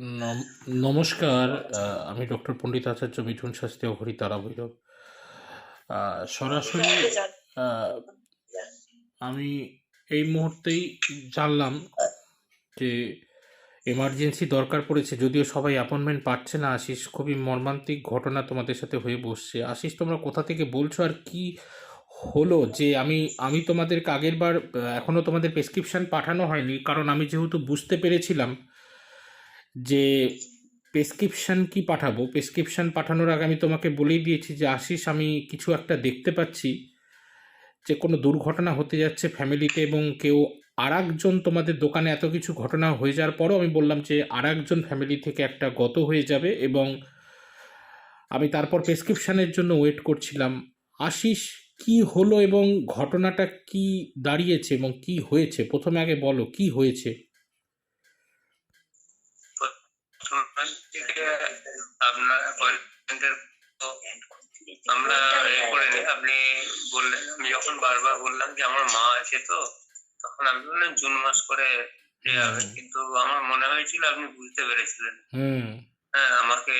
নম- নমস্কার আমি ডক্টর পণ্ডিত আচার্য মিঠুন শাস্ত্রী অঘরী তারা ভৈরব। সরাসরি আমি এই মুহূর্তেই জানলাম যে এমার্জেন্সি দরকার পড়েছে যদিও সবাই অ্যাপয়েন্টমেন্ট পাচ্ছে না আশিস। খুবই মর্মান্তিক ঘটনা তোমাদের সাথে হয়ে বসছে। আশিস তোমরা কোথা থেকে বলছো আর কি হলো? যে আমি আমি তোমাদেরকে আগের বার আহ, এখনও তোমাদের প্রেসক্রিপশন পাঠানো হয়নি কারণ আমি যেহেতু বুঝতে পেরেছিলাম যে প্রেসক্রিপশন কি পাঠাবো? প্রেসক্রিপশন পাঠানোর আগে আমি তোমাকে বলেই দিয়েছি যে, আশিস, আমি কিছু একটা দেখতে পাচ্ছি যে, কোনো দুর্ঘটনা হতে যাচ্ছে ফ্যামিলিতে এবং কেউ আর একজন তোমাদের দোকানে এত কিছু ঘটনা হয়ে যাওয়ার পরও আমি বললাম যে আর একজন ফ্যামিলি থেকে একটা গত হয়ে যাবে এবং আমি তারপর প্রেসক্রিপশানের জন্য ওয়েট করছিলাম। আশিস, কি হলো এবং ঘটনাটা কি দাঁড়িয়েছে এবং কি হয়েছে? প্রথমে আগে বলো, কি হয়েছে প্রথম থেকে আপনার আমরা এ করে নিই আপনি বললেন আমি যখন বারবার বললাম যে আমার মা আছে তো তখন বললেন জুন মাস করে দেওয়া হবে। কিন্তু আমার মনে হয়েছিল আপনি বুঝতে পেরেছিলেন। হ্যাঁ আমাকে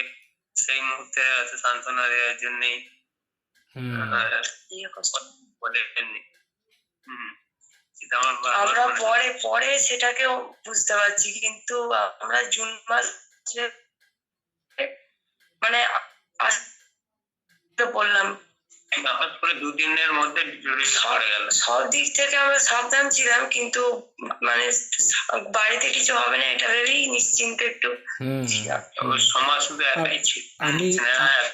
সেই মুহূর্তে এত সান্ত্বনা দেওয়ার জন্যই হুম। বলেননি। হুম। সেটা আমার আমরা পরে পরে সেটাকেও বুঝতে পারছি কিন্তু আমরা জুন মাসে মানে বললাম। হঠাৎ করে দুদিনের মধ্যে সব দিক থেকে আমরা সাবধান ছিলাম কিন্তু মানে বাড়িতে কিছু হবে না এটা ভেবেই নিশ্চিন্ত একটু হুম। হুম। সমাজ শুধু একাই ছিল। আমি হ্যাঁ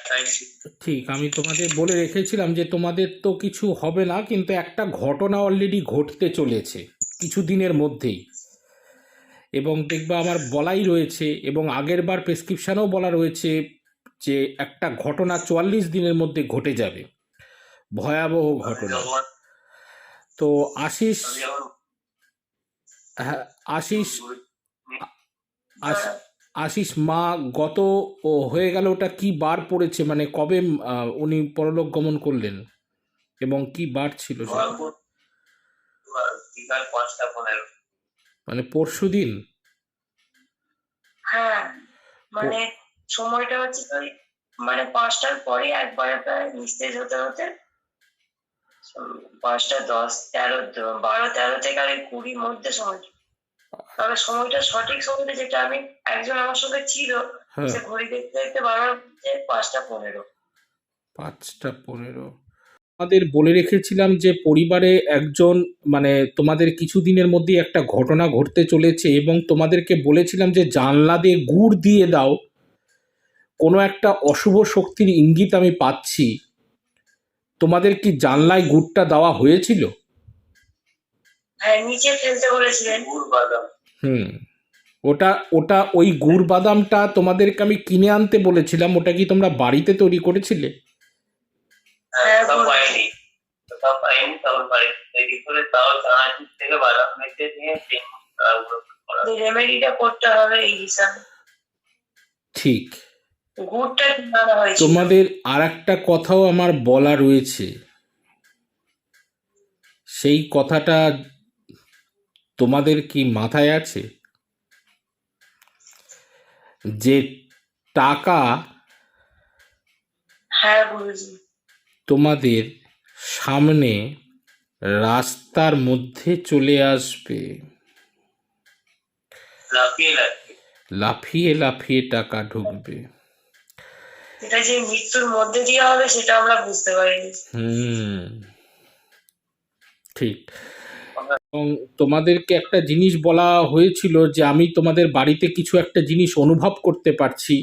ঠিক আমি তোমাদের বলে রেখেছিলাম যে তোমাদের তো কিছু হবে না কিন্তু একটা ঘটনা অলরেডি ঘটতে চলেছে কিছু দিনের মধ্যেই। এবং দেখবা আমার বলাই রয়েছে এবং আগের বার প্রেসক্রিপশানেও বলা রয়েছে যে একটা ঘটনা চুয়াল্লিশ দিনের মধ্যে ঘটে যাবে। ভয়াবহ ঘটনা। তো আশিস হ্যাঁ আশিস আশ- আশিস মা গত ও হয়ে গেল ওটা কি বার পড়েছে? মানে কবে উনি পরলোক গমন করলেন? এবং কি বার ছিল মানে পরশু দিন? হ্যাঁ। মানে সময়টা হচ্ছে ওই মানে পাঁচটার পরে একবার প্রায় নিস্তেজ হতে হতে পাঁচটা দশ তেরো বারো তেরো থেকে আর কুড়ির মধ্যে সময়টা তবে সময়টা সঠিক সময়টা যেটা আমি একজন আমার সঙ্গে ছিল হ্যাঁ। সে ঘড়ি দেখতে দেখতে বারো পাঁচটা পনেরো। পাঁচটা পনেরো। আমাদের বলে রেখেছিলাম যে পরিবারে একজন মানে তোমাদের কিছুদিনের মধ্যেই একটা ঘটনা ঘটতে চলেছে এবং তোমাদেরকে বলেছিলাম যে জানলা দিয়ে গুড় দিয়ে দাও। কোনো একটা অশুভ শক্তির ইঙ্গিত আমি পাচ্ছি। তোমাদের কি জানলায় গুড়টা দেওয়া হয়েছিল? হ্যাঁ নিচে ফেলতে বলেছিলেন। হুম ওটা ওটা ওই গুড় বাদামটা তোমাদেরকে আমি কিনে আনতে বলেছিলাম ওটা কি তোমরা বাড়িতে তৈরি করেছিলে? হ্যাঁ, হিসাবে। ঠিক। তোমাদের আর একটা কথাও আমার বলা রয়েছে। সেই কথাটা তোমাদের কি মাথায় আছে? যে টাকা হ্যাঁ তোমাদের সামনে রাস্তার মধ্যে চলে আসবে। লাফিয়ে লাফিয়ে। লাফিয়ে লাফিয়ে টাকা ঢুকবে। এটা যে মৃত্যুর মধ্যে দিয়ে হবে সেটা আমরা বুঝতে পারিনি। ঠিক। এবং তোমাদেরকে একটা জিনিস বলা হয়েছিল যে আমি তোমাদের বাড়িতে কিছু একটা জিনিস অনুভব করতে পারছি,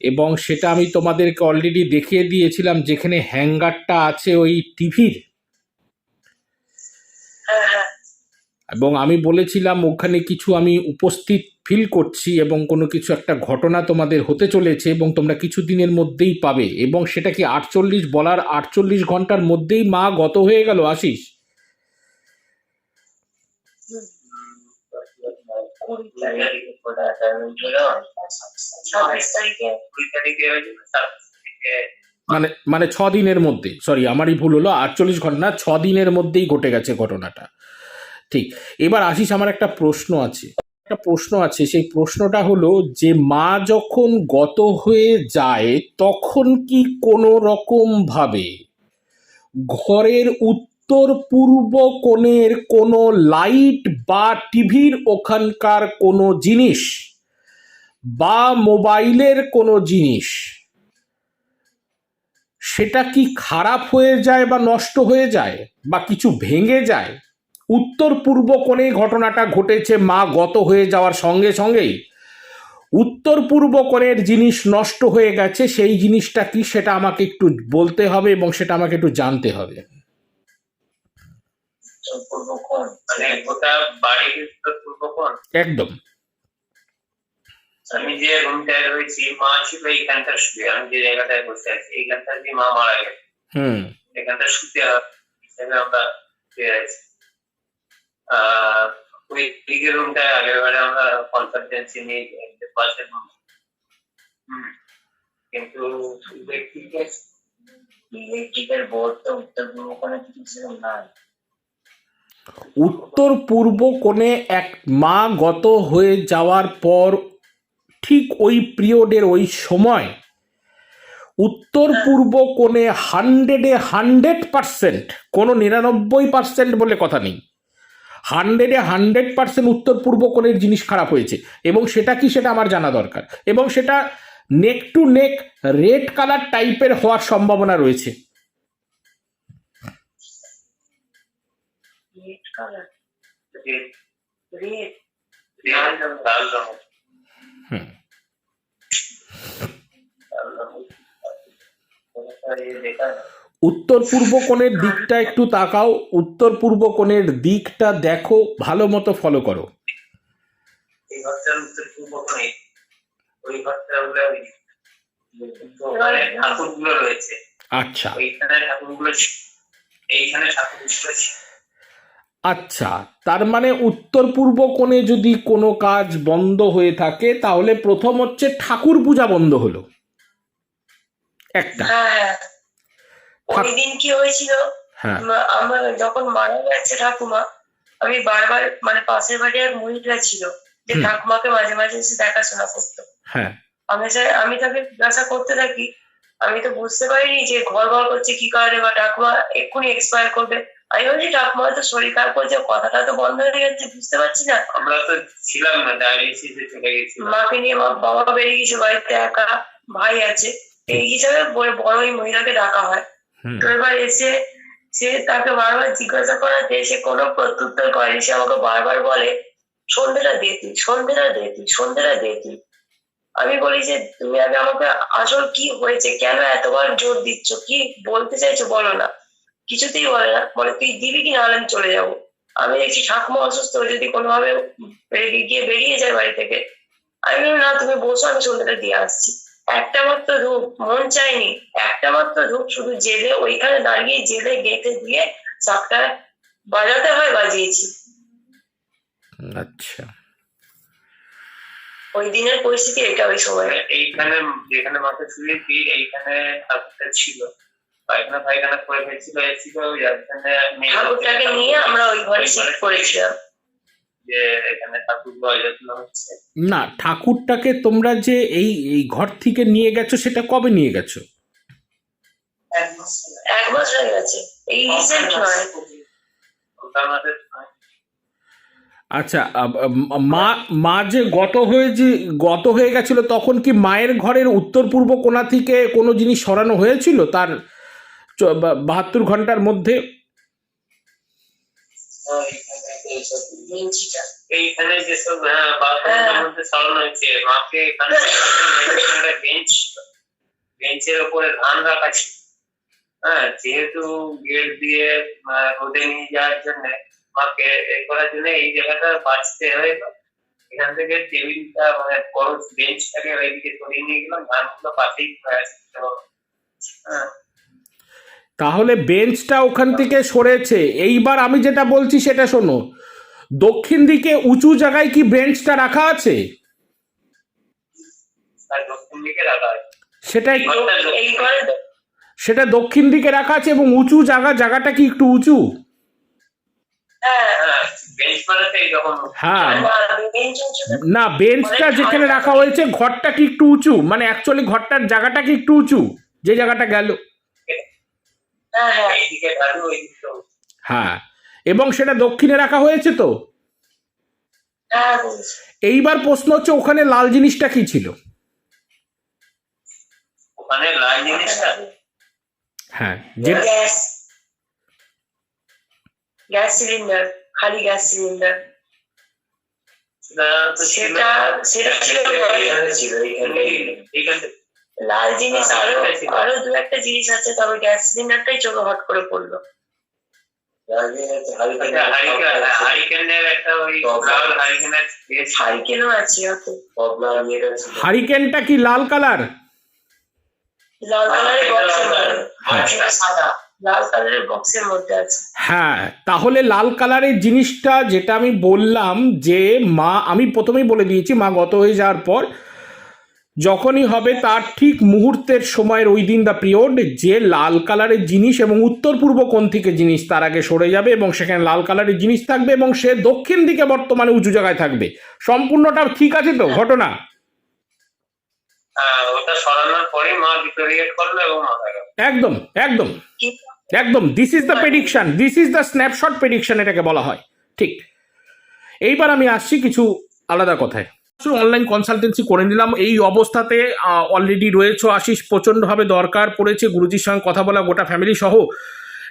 এবং সেটা আমি তোমাদেরকে অলরেডি দেখিয়ে দিয়েছিলাম যেখানে হ্যাঙ্গারটা আছে ওই টিভির হ্যাঁ হ্যাঁ এবং আমি বলেছিলাম, ওখানে কিছু আমি উপস্থিত ফিল করছি এবং কোনো কিছু একটা ঘটনা তোমাদের হতে চলেছে এবং তোমরা কিছু দিনের মধ্যেই পাবে এবং সেটা কি আটচল্লিশ বলার আটচল্লিশ ঘণ্টার মধ্যেই মা গত হয়ে গেল তারিখে মানে মানে ছ দিনের মধ্যে সরি আমারই ভুল হলো, আটচল্লিশ ঘণ্টা ছ দিনের মধ্যেই ঘটে গেছে ঘটনাটা। ঠিক। এবার আসিস আমার একটা প্রশ্ন আছে। একটা প্রশ্ন আছে, সেই প্রশ্নটা হলো যে মা যখন গত হয়ে যায়, তখন কি কোনো রকম ভাবে ঘরের উত্তর পূর্ব কোণের কোনো লাইট বা টিভির ওখানকার কোনো জিনিস বা মোবাইলের কোনো জিনিস, সেটা কি খারাপ হয়ে যায় বা নষ্ট হয়ে যায় বা কিছু ভেঙে যায়? উত্তর পূর্ব কোণে ঘটনাটা ঘটেছে মা গত হয়ে যাওয়ার সঙ্গে সঙ্গেই। উত্তর পূর্ব কোণের জিনিস নষ্ট হয়ে গেছে সেই জিনিসটা কি সেটা আমাকে একটু বলতে হবে এবং সেটা আমাকে একটু জানতে হবে। মানে একদম। আমি যে রুমটায় রয়েছি মা ছিল এইখানটা শুয়ে আমি যে জায়গাটায় বসে আছি এইখানটা মা মারা গেছে। হুম। এখানটা শুতে হবে আমরা আছি। কিন্তু উত্তর পূর্ব কিছু ছিল না। উত্তর পূর্ব কোণে এক মা গত হয়ে যাওয়ার পর ঠিক ওই পিরিয়ডের ওই সময় উত্তর পূর্ব কোণে হান্ড্রেডে হান্ড্রেড পার্সেন্ট কোনো নিরানব্বই পার্সেন্ট বলে কথা নেই। হান্ড্রেডে হান্ড্রেড পার্সেন্ট উত্তর পূর্ব কোণের জিনিস খারাপ হয়েছে। এবং সেটা কি সেটা আমার জানা দরকার। এবং সেটা neck to neck red colour টাইপের হওয়ার সম্ভাবনা রয়েছে। উত্তর পূর্ব কোণের দিকটা একটু তাকাও উত্তর পূর্ব কোণের দিকটা দেখো ভালো মতো ফলো করো। আচ্ছা। আচ্ছা তার মানে উত্তর পূর্ব কোণে যদি কোনো কাজ বন্ধ হয়ে থাকে তাহলে প্রথম হচ্ছে ঠাকুর পূজা বন্ধ হলো। একটা। হ্যাঁ ওই দিন কি হয়েছিল? হ্যাঁ। আমার যখন মারা গেছে ঠাকুমা আমি বারবার মানে পাশের বাড়ি এক মহিলা ছিল যে ঠাকুমাকে মাঝে মাঝে এসে দেখাশোনা করতো। হ্যাঁ। আমি চাই আমি তাকে জিজ্ঞাসা করতে থাকি আমি তো বুঝতে পারিনি যে ঘর ঘর করছে কি কারণে বা ঠাকুমা এক্ষুনি এক্সপায়ার করবে। আমি বলছি ঠাকুমা তো শরীর খারাপ করছে কথাটা তো বন্ধ হয়ে গেছে বুঝতে পারছি না। আমরা তো ছিলাম না ডায়ালিসিসে চলে গেছিলাম মাকে নিয়ে মা বাবা বেরিয়ে গেছে বাড়িতে একা ভাই আছে। এই হিসাবে বড় ওই মহিলাকে ডাকা হয়। তো এবার এসে, সে তাকে বারবার জিজ্ঞাসা করাতে সে কোনো প্রত্যুত্তর করেনি। সে আমাকে বারবার বলে সন্ধ্যেটা দে তুই সন্ধ্যেটা দে তুই সন্ধ্যেটা দে তুই। আমি বলি যে, তুমি আগে আমাকে আসল কি হয়েছে, কেন এতবার জোর দিচ্ছ? কি বলতে চাইছো বলো না। কিছুতেই বলে না। বলে, তুই দিবি কি নাহলে আমি চলে যাব। আমি দেখছি ঠাকুমা অসুস্থ যদি কোনোভাবে গিয়ে বেরিয়ে যায় বাড়ি থেকে। আমি না, তুমি বসো, আমি সন্ধ্যাটা দিয়ে আসছি। একটা মাত্র রূপ মন চাইনি। একটা মাত্র রূপ শুধু জেলে ওইখানে দাঁড়িয়ে জেলে গেঁথে দিয়ে চাপটা বাজাতে হয় বাজিয়েছি। আচ্ছা। ওই দিনের পরিস্থিতি এটা ওই সময়। এইখানে যেখানে মাকে শুয়েছি এইখানে ঠাকুরটা ছিল। পায়খানা পায়খানা করে ফেলছিল এসেছিল যার জন্য ঠাকুরটাকে নিয়ে আমরা ওই ঘরে শিফট করেছিলাম। যে এখানে ঠাকুর হচ্ছে? না ঠাকুরটাকে তোমরা যে এই এই ঘর থেকে নিয়ে গেছো সেটা কবে নিয়ে গেছো? এক মাস গেছে। এই রিসেন্ট নয়। আচ্ছা মা মা যে গত হয়ে যে গত হয়ে গেছিল তখন কি মায়ের ঘরের উত্তর পূর্ব কোণা থেকে কোনো জিনিস সরানো হয়েছিল তার চ- বাহাত্তর ঘণ্টার মধ্যে? এইখানে যেসব হ্যাঁ বাথরুমের হ্যাঁ। মধ্যে সরানো হয়েছে মাকে এখানে একটা বেঞ্চ বেঞ্চের উপরে ধান রাখা ছিল। হ্যাঁ যেহেতু গেট দিয়ে রোদে নিয়ে যাওয়ার জন্য মাকে এ করার জন্য এই জায়গাটা বাঁচতে হয়। এখান থেকে টেবিলটা মানে বড় বেঞ্চটাকে ওইদিকে সরিয়ে নিয়ে গেলাম। ধানগুলো পাশেই হ্যাঁ। তাহলে বেঞ্চটা ওখান থেকে সরেছে। এইবার আমি যেটা বলছি সেটা শোনো। দক্ষিণ দিকে উঁচু জায়গায় কি বেঞ্চটা রাখা আছে? আছে। সেটা সেটা দক্ষিণ দিকে রাখা আছে এবং উঁচু জায়গা জায়গাটা কি একটু উঁচু? হ্যাঁ হ্যাঁ এইরকম হ্যাঁ। না বেঞ্চটা যেখানে রাখা হয়েছে ঘরটা কি একটু উঁচু? মানে অ্যাকচুয়ালি ঘরটার জায়গাটা কি একটু উঁচু? যে জায়গাটা গেল। হ্যাঁ এবং সেটা দক্ষিণে রাখা হয়েছে তো? এইবার প্রশ্ন হচ্ছে ওখানে লাল জিনিসটা কি ছিল? ওখানে লাল জিনিসটা? হ্যাঁ যে গ্যাস। গ্যাস সিলিন্ডার খালি গ্যাস সিলিন্ডার। সেটা তো ছিল। সেটা সেটা ছিল। লাল জিনিস হ্যাঁ, আরও সেটাই ছিল। আরও দু একটা জিনিস আছে তবে গ্যাস সিলিন্ডারটাই চোখে হট করে পড়ল। আচ্ছা, হারিকেনটা কি লাল কালার? হ্যাঁ, হ্যাঁ তাহলে লাল কালারের জিনিসটা যেটা আমি বললাম যে মা আমি প্রথমেই বলে দিয়েছি মা গত হয়ে যাওয়ার পর যখনই হবে তার ঠিক মুহূর্তের সময়ের ওই দিন দ্য পিরিয়ড যে লাল কালারের জিনিস এবং উত্তর পূর্ব কোণ থেকে জিনিস তার আগে সরে যাবে এবং সেখানে লাল কালারের জিনিস থাকবে এবং সে দক্ষিণ দিকে বর্তমানে উঁচু জায়গায় থাকবে। সম্পূর্ণটা ঠিক আছে তো? ঘটনা? হ্যাঁ, ওটা সরানোর পরেই মা ডিটোরিয়েট করল এবং একদম একদম একদম। This is the prediction this is the snapshot prediction এটাকে বলা হয়। ঠিক। এইবার আমি আসছি কিছু আলাদা কথায়। অনলাইন কনসালটেন্সি করে নিলাম। এই অবস্থাতে অলরেডি রয়েছে আশিস, প্রচণ্ডভাবে দরকার পড়েছে গুরুজির সঙ্গে কথা বলা গোটা ফ্যামিলি সহ।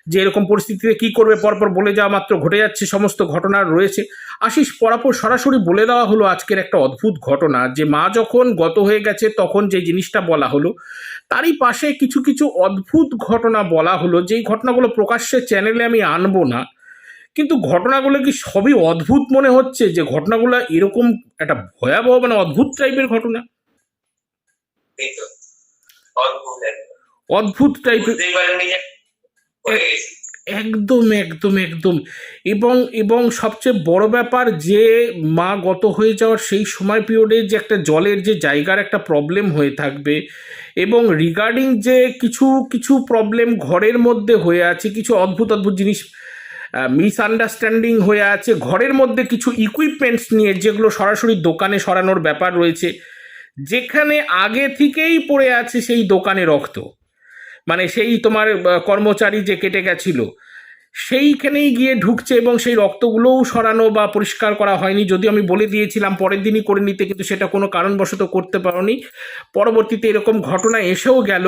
যে এরকম পরিস্থিতিতে কি করবে পরপর বলে যাওয়া মাত্র ঘটে যাচ্ছে, সমস্ত ঘটনা রয়েছে। আশিস, পরাপর সরাসরি বলে দেওয়া হলো আজকের একটা অদ্ভুত ঘটনা, যে মা যখন গত হয়ে গেছে, তখন যে জিনিসটা বলা হলো, তারই পাশে কিছু কিছু অদ্ভুত ঘটনা বলা হলো। যেই ঘটনাগুলো প্রকাশ্যে চ্যানেলে আমি আনব না কিন্তু ঘটনাগুলো কি সবই অদ্ভুত মনে হচ্ছে যে ঘটনাগুলো এরকম একটা ভয়াবহ মানে অদ্ভুত টাইপের ঘটনা? অদ্ভুত টাইপের একদম একদম একদম। এবং এবং সবচেয়ে বড় ব্যাপার যে মা গত হয়ে যাওয়ার সেই সময় পিরিয়ডে যে একটা জলের যে জায়গার একটা প্রবলেম হয়ে থাকবে এবং রিগার্ডিং যে কিছু কিছু প্রবলেম ঘরের মধ্যে হয়ে আছে কিছু অদ্ভুত অদ্ভুত জিনিস মিসআন্ডারস্ট্যান্ডিং হয়ে আছে। ঘরের মধ্যে কিছু ইকুইপমেন্টস নিয়ে, যেগুলো সরাসরি দোকানে সরানোর ব্যাপার রয়েছে, যেখানে আগে থেকেই পড়ে আছে সেই দোকানে রক্ত। মানে সেই তোমার কর্মচারী যে কেটে গেছিল, সেইখানেই গিয়ে ঢুকছে এবং সেই রক্তগুলোও সরানো বা পরিষ্কার করা হয়নি। যদিও আমি বলে দিয়েছিলাম, পরের দিনই করে নিতে, কিন্তু সেটা কোনো কারণবশত করতে পারোনি। পরবর্তীতে এরকম ঘটনা এসেও গেল।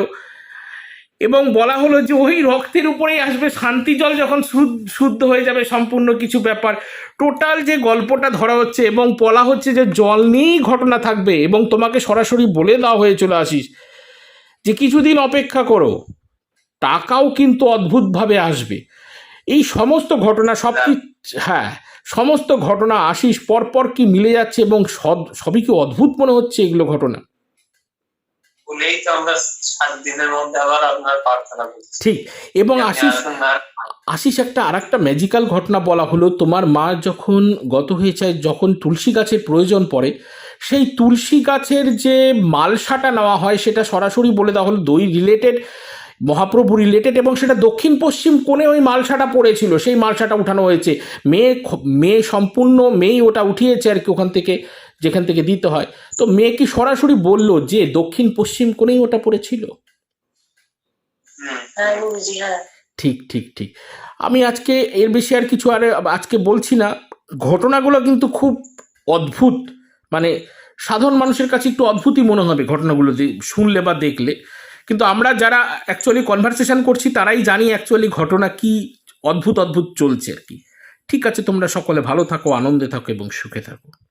এবং বলা হলো যে ওই রক্তের উপরেই আসবে শান্তি জল যখন শুদ্ধ হয়ে যাবে সম্পূর্ণ কিছু ব্যাপার। টোটাল যে গল্পটা ধরা হচ্ছে এবং বলা হচ্ছে যে জল নিয়েই ঘটনা থাকবে এবং তোমাকে সরাসরি বলে দেওয়া হয়ে চলে আসিস, যে কিছুদিন অপেক্ষা করো, টাকাও কিন্তু অদ্ভুতভাবে আসবে। এই সমস্ত ঘটনা সব হ্যাঁ সমস্ত ঘটনা আশিস পরপর কি মিলে যাচ্ছে এবং সব সবই কি অদ্ভুত মনে হচ্ছে এগুলো ঘটনা? বলেই তো আমরা সাত দিনের মধ্যে আবার আপনার প্রার্থনা করছি। ঠিক এবং আশিস আশিস একটা আর একটা ম্যাজিক্যাল ঘটনা বলা হলো তোমার মা যখন গত হয়েছে যখন তুলসী গাছের প্রয়োজন পড়ে সেই তুলসী গাছের যে মালসাটা নেওয়া হয় সেটা সরাসরি বলে দেওয়া হলো দই রিলেটেড মহাপ্রভু রিলেটেড এবং সেটা দক্ষিণ পশ্চিম কোণে ওই মালসাটা পড়েছিল। সেই মালসাটা উঠানো হয়েছে। মেয়ে মেয়ে সম্পূর্ণ মেয়েই ওটা উঠিয়েছে আর কি ওখান থেকে। যেখান থেকে দিতে হয়। তো মেয়ে কি সরাসরি বলল যে দক্ষিণ পশ্চিম কোণেই ওটা পড়েছিল? হ্যাঁ হ্যাঁ। ঠিক ঠিক ঠিক। আমি আজকে এর বেশি আর কিছু আর আজকে বলছি না। ঘটনাগুলো কিন্তু খুব অদ্ভুত। মানে সাধারণ মানুষের কাছে একটু অদ্ভুতই মনে হবে ঘটনাগুলো যে শুনলে বা দেখলে। কিন্তু আমরা যারা অ্যাকচুয়ালি কনভারসেশন করছি তারাই জানি অ্যাকচুয়ালি ঘটনা কি অদ্ভুত অদ্ভুত চলছে আর কি। ঠিক আছে তোমরা সকলে ভালো থাকো আনন্দে থাকো এবং সুখে থাকো।